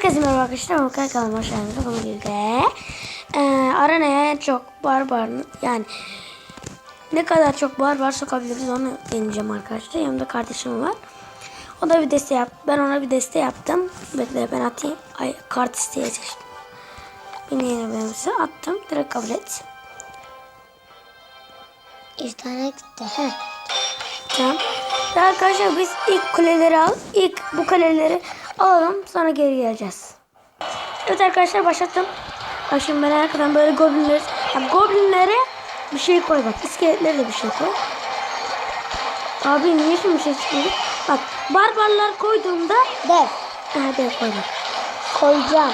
Herkese merhaba arkadaşlar. Bakar kanalıma hoş geldiniz. Bugün birlikte e, arenaya en çok barbar yani ne kadar çok barbar sokabiliriz onu deneyeceğim arkadaşlar. Yanımda kardeşim var. O da bir deste yaptı. Ben ona bir deste yaptım. Bekle ben atayım. Ay kart isteyecek. Bir yeni benimse attım. Direkt kabul et. Tane gitti. Heh. Tamam. Arkadaşlar biz ilk kuleleri al. ilk bu kuleleri alalım. Sonra geri geleceğiz. Evet arkadaşlar başlattım. Bak şimdi ben arkadan böyle goblinleri... Yani goblinlere bir şey koy bak. İskeletlere de bir şey koy. Abi niye şimdi bir şey çıkmadı? Bak barbarlar koyduğumda... Dev. Nerede koy bak. Koyacağım.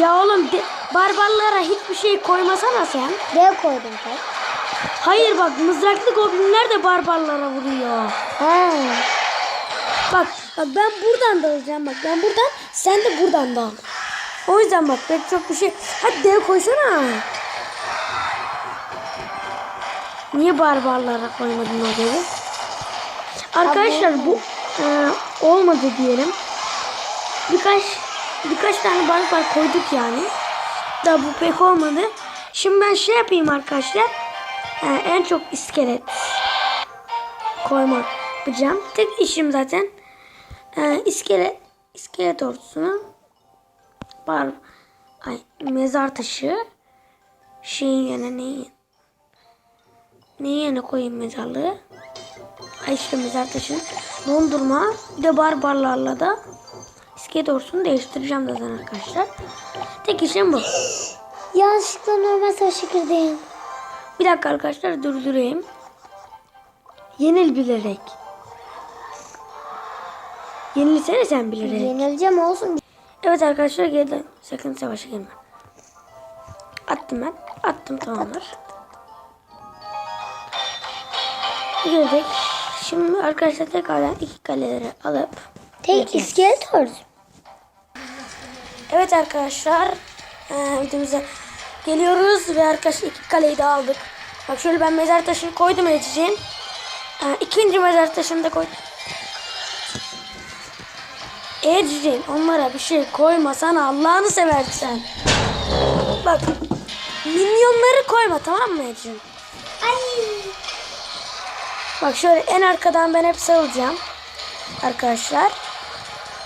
Ya oğlum de, barbarlara hiçbir şey koymasana sen. Dev koydum tek. Hayır bak mızraklı goblinler de barbarlara vuruyor. Ha. Bak bak ben buradan da alacağım bak ben buradan sen de buradan da al. O yüzden bak pek çok bir şey. Hadi dev koysana. Niye barbarlara koymadın o devi? Arkadaşlar bu e, olmadı diyelim. Birkaç birkaç tane barbar koyduk yani. Da bu pek olmadı. Şimdi ben şey yapayım arkadaşlar. E, en çok iskelet koymak yapacağım. Tek işim zaten e, iskelet iskelet ordusunu bar ay mezar taşı şeyin yerine neyin neyin yerine koyayım mezarlığı ay işte mezar taşı dondurma bir de barbarlarla da iskelet ordusunu değiştireceğim zaten arkadaşlar. Tek işim bu. Yanlışlıkla normal taş girdim. Bir dakika arkadaşlar durdurayım. Yenil bilerek. Yenilsene sen bilerek. Yenileceğim olsun. Evet arkadaşlar geldim. Sakın savaşa girme. Attım ben. Attım tamamdır. Girdik. Şimdi arkadaşlar tekrardan iki kaleleri alıp Tek iskelet ordu. Evet arkadaşlar eee videomuza geliyoruz ve arkadaşlar iki kaleyi de aldık. Bak şöyle ben mezar taşını koydum Eciciğin. Eee, ikinci mezar taşını da koydum. Eciciğin onlara bir şey koymasan Allah'ını seversen. Bak minyonları koyma tamam mı Eciciğin? Ay. Bak şöyle en arkadan ben hep salacağım. Arkadaşlar.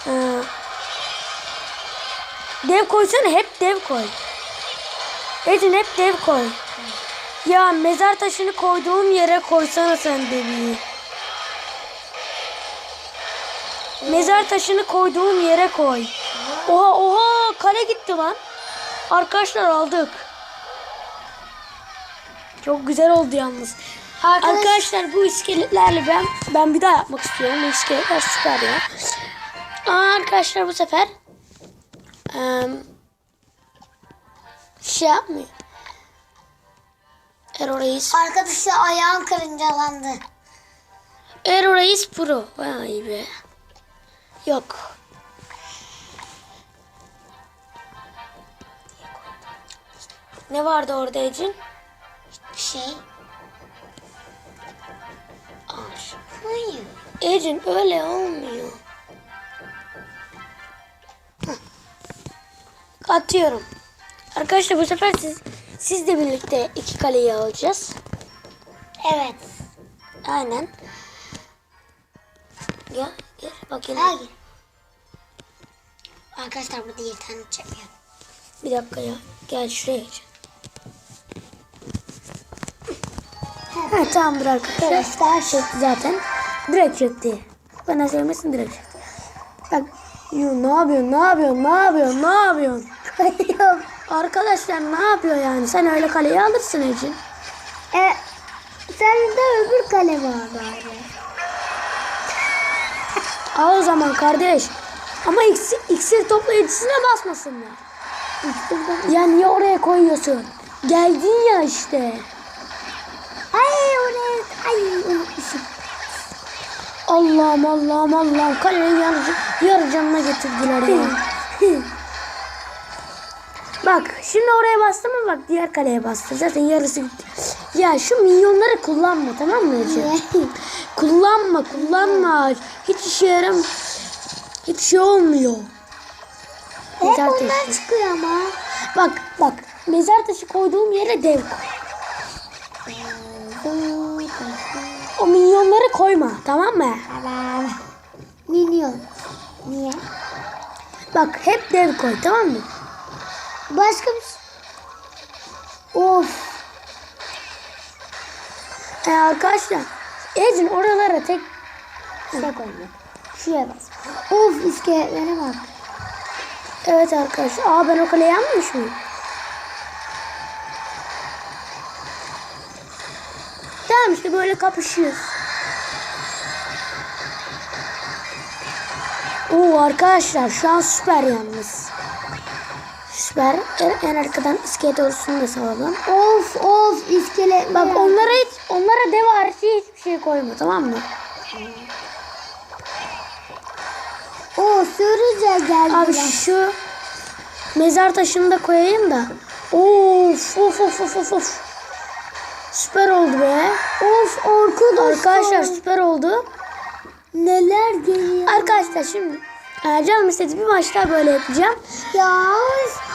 Ee, dev koysana hep dev koy. Edin hep dev koy. Ya mezar taşını koyduğum yere koysana sen devi. Mezar taşını koyduğum yere koy. Oha oha kale gitti lan. Arkadaşlar aldık. Çok güzel oldu yalnız. Arkadaş- Arkadaşlar bu iskeletlerle ben ben bir daha yapmak istiyorum. Bu iskeletler süper ya. Aa, arkadaşlar bu sefer şey yapmıyor. Ero Reis. Arkadaşlar ayağım karıncalandı. Ero Reis Pro. Vay be. Yok. Ne vardı orada Ecin? Bir şey. Ağaç. Hayır. Ecin öyle olmuyor. Atıyorum. Arkadaşlar bu sefer siz siz de birlikte iki kaleyi alacağız. Evet. Aynen. Gel gel bakayım. Hayır. Arkadaşlar burada bir tane çekiyor. Bir dakika ya. Gel şuraya geç. Ha tamamdır arkadaşlar. Çekti zaten. Direkt çekti. Bana sevmesin direkt çekti. Bak. Yo, ne yapıyorsun? Ne yapıyorsun? Ne yapıyorsun? Ne yapıyorsun? Arkadaşlar ne yapıyor yani? Sen öyle kaleyi alırsın Ecin. e, sen de öbür kale var bari. Al o zaman kardeş. Ama iksir, iksir toplayıcısına basmasınlar. Ya niye oraya koyuyorsun? Geldin ya işte. Ay oraya. Ay unutmuşum. Allah'ım Allah'ım Allah'ım kaleyi yarı, yarı canına getirdiler ya. Bak şimdi oraya bastım mı bak diğer kaleye bastı. Zaten yarısı gitti. Ya şu milyonları kullanma tamam mı Ece? Kullanma kullanma. Hiç işe yaram. Hiç şey olmuyor. Hep Mezar ondan taşı. çıkıyor ama. Bak bak mezar taşı koyduğum yere dev koy. O milyonları koyma tamam mı? Tamam. Milyon. Niye? Bak hep dev koy tamam mı? Başka bir. Of. Ee, arkadaşlar Ecin oralara tek Şey koyma. Şuraya bas. Of iskeletlere bak. Evet arkadaşlar. Aa ben o kaleyi yanmış mıyım? Tamam işte böyle kapışıyoruz. Oo arkadaşlar şu an süper yalnız. Süper. En, en arkadan iskelet ordusunu da salalım. Of of iskelet. Bak onlara hiç onlara dev harici hiçbir şey koyma tamam mı? O sürüce geldi. Abi şu mezar taşını da koyayım da. Of of of of of of. Süper oldu be. Of arkadaşlar. Arkadaşlar süper oldu. Neler geliyor. Arkadaşlar şimdi e, canım istedi bir maç daha böyle yapacağım. Ya.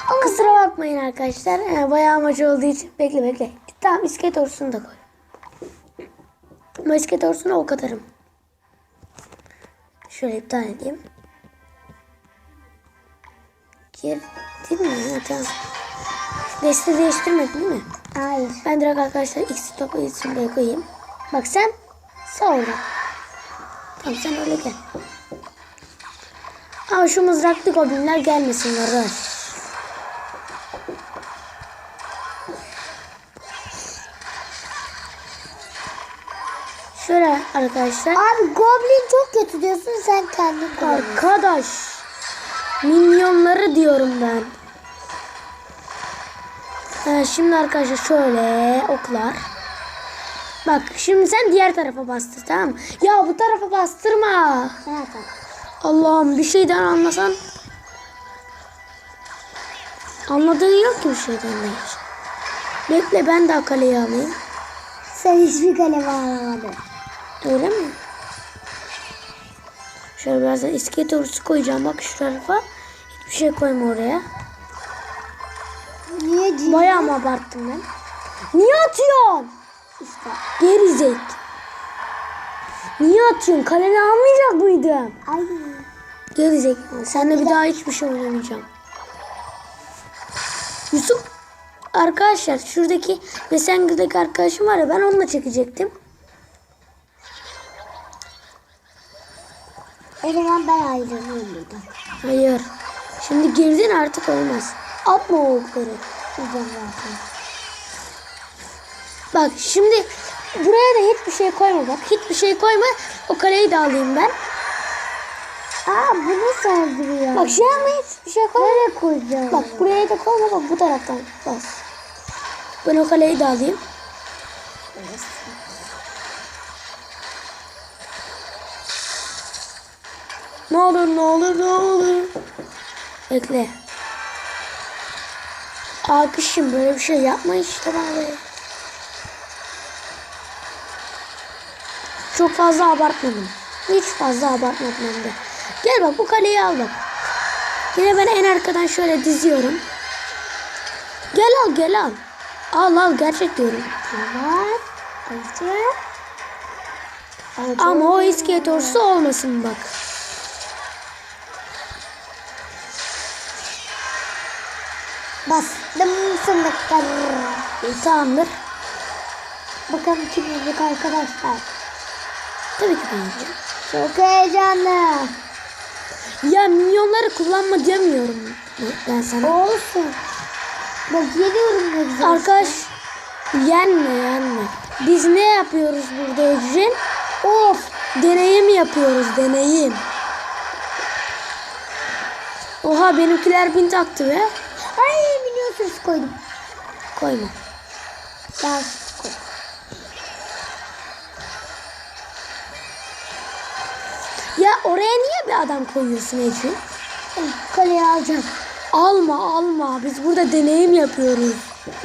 Ama Kusura bakmayın arkadaşlar. E, bayağı maç olduğu için. Bekle bekle. Tamam iskelet orsunu da koy. Ama iskelet orsunu ok atarım. Şöyle iptal edeyim. Gir. Değil mi? Ha, tamam. Deste değiştirmedin değil mi? Hayır. Ben direkt arkadaşlar X topu için koyayım. Bak sen sağ ol. Tamam sen öyle gel. Ama şu mızraklı goblinler gelmesinler. Röş. Şöyle arkadaşlar. Abi goblin çok kötü diyorsun sen kendin. Arkadaş. Minyonları diyorum ben. Ha, şimdi arkadaşlar şöyle oklar. Bak şimdi sen diğer tarafa bastır tamam mı? Ya bu tarafa bastırma. Evet. Allah'ım bir şeyden anlasan. Anladığın yok ki bir şeyden de. Bekle ben de kaleyi alayım. Sen hiçbir kalem alamadın. Öyle mi? Şöyle biraz da iskelet ordusu koyacağım bak şu tarafa. Hiçbir şey koyma oraya. Niye? Bayağı mı abarttım ben? Niye atıyorsun? İşte. Gerizek. Niye atıyorsun? Kaleni almayacak mıydın? Ay. Gerizek. Seninle bir daha hiçbir şey oynamayacağım. Yusuf arkadaşlar şuradaki Messenger'daki arkadaşım var ya ben onunla çekecektim. O zaman ben ayrılıyorum buradan. Hayır. Şimdi girdin artık olmaz. Atma o okları. Bak şimdi buraya da hiçbir şey koyma bak. Hiçbir şey koyma. O kaleyi de alayım ben. Aa bunu sardırıyor. Bak şu an hiçbir şey koyma. Nereye koyacağım? Bak buraya da koyma bak bu taraftan bas. Ben o kaleyi de alayım. Ne olur ne olur ne olur. Bekle. Akışım böyle bir şey yapma işte bari. Çok fazla abartmadım. Hiç fazla abartmadım hem de. Gel bak bu kaleyi al bak. Yine ben en arkadan şöyle diziyorum. Gel al gel al. Al al gerçek diyorum. Acı. Ama o iskelet ordusu olmasın bak. Bastım fındıkları. İyi, tamamdır. Bakalım kim yenecek arkadaşlar. Tabii ki ben yiyeceğim. Çok heyecanlı. Ya milyonları kullanma demiyorum ben sana. Olsun. Bak yeniyorum ne güzel. Arkadaş yenme yenme. Biz ne yapıyoruz burada Ecrin? Of. Deneyim yapıyoruz deneyim. Oha benimkiler bin taktı be. Ay sürüsü koydum. Koyma. Ben oraya niye bir adam koyuyorsun Ecrin? Kaleyi alacağım. Alma alma. Biz burada deneyim yapıyoruz.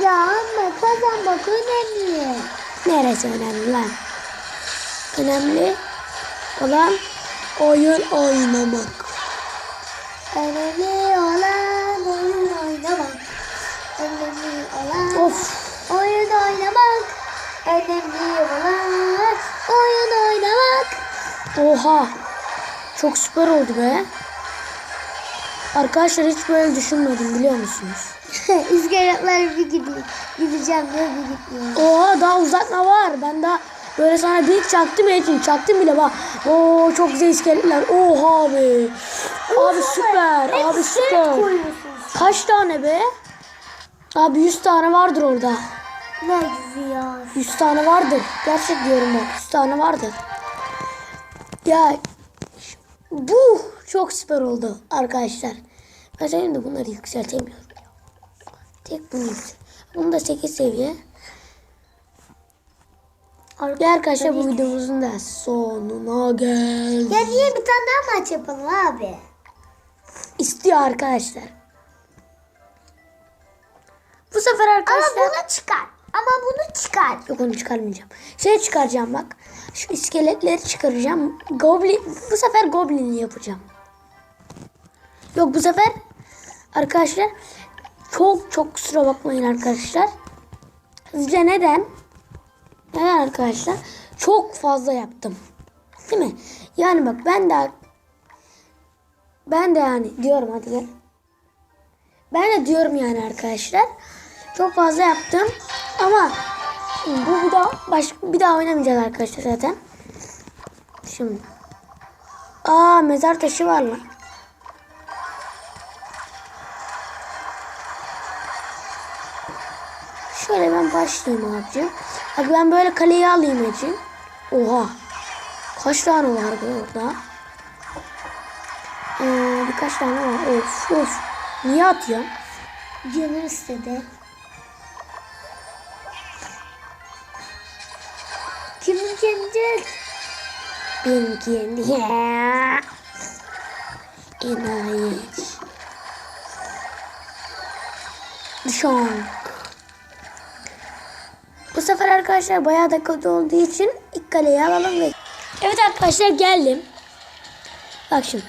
Ya ama kazanmak önemli. Neresi önemli lan? Önemli olan oyun oynamak. Önemli olan oyun oynamak. Önemli olan Of. oyun oynamak. Önemli olan oyun oynamak. Oha. Çok süper oldu be. Arkadaşlar hiç böyle düşünmedim biliyor musunuz? İskeletler bir gidiyor. Gideceğim diyor bir gitmiyor. Oha daha uzatma var. Ben daha böyle sana bir çaktım için çaktım bile bak. Oo çok güzel iskeletler. Oha abi. Abi süper. Abi süper. Kaç tane be? Abi 100 tane vardır orada. Ne güzel. 100 tane vardır. Gerçek diyorum bak. 100 tane vardır. Ya bu çok süper oldu arkadaşlar. Ben de bunları yükseltemiyorum. Tek bunu. Bunu da 8 seviye. Ve arkadaşlar bu videomuzun da sonuna geldik. Ya niye bir tane daha maç yapalım abi? İstiyor arkadaşlar. Bu sefer Ama arkadaşlar... bunu çıkar. Ama bunu çıkar. Yok onu çıkarmayacağım. Şey çıkaracağım bak. Şu iskeletleri çıkaracağım. Goblin bu sefer goblinli yapacağım. Yok bu sefer arkadaşlar çok çok kusura bakmayın arkadaşlar. Sizce neden? Neden arkadaşlar? Çok fazla yaptım. Değil mi? Yani bak ben de ben de yani diyorum hadi gel. Ben de diyorum yani arkadaşlar. Çok fazla yaptım ama bu bir daha baş, bir daha oynamayacağız arkadaşlar zaten. Şimdi. Aa mezar taşı var lan. Şöyle ben başlayayım abicim. Bak ben böyle kaleyi alayım abicim. Oha. Kaç tane var bu orada? Ee, birkaç tane var. Of of. Niye atıyorsun? Canım istedi. Yendi. Ya. Enayi. Şok. Bu sefer arkadaşlar bayağı da kötü olduğu için ilk kaleyi alalım ve... Evet arkadaşlar geldim. Bak şimdi.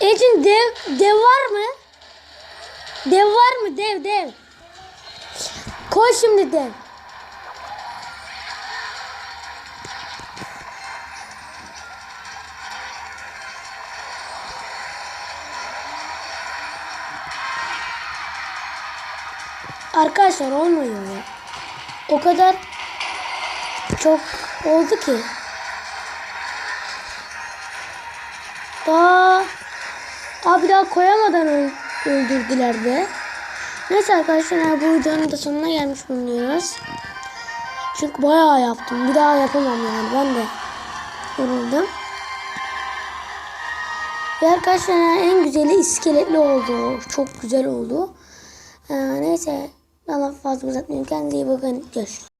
Ecin dev, dev var mı? Dev var mı? Dev dev. Koy şimdi dev. Arkadaşlar olmuyor ya. O kadar çok oldu ki. Daha abi daha koyamadan öl- öldürdüler de. Neyse arkadaşlar bu videonun da sonuna gelmiş bulunuyoruz. Çünkü bayağı yaptım. Bir daha yapamam yani. Ben de yoruldum. Ve arkadaşlar en güzeli iskeletli oldu. Çok güzel oldu. Ee, neyse. Daha fazla uzatmayayım. Kendinize iyi bakın. Görüşürüz.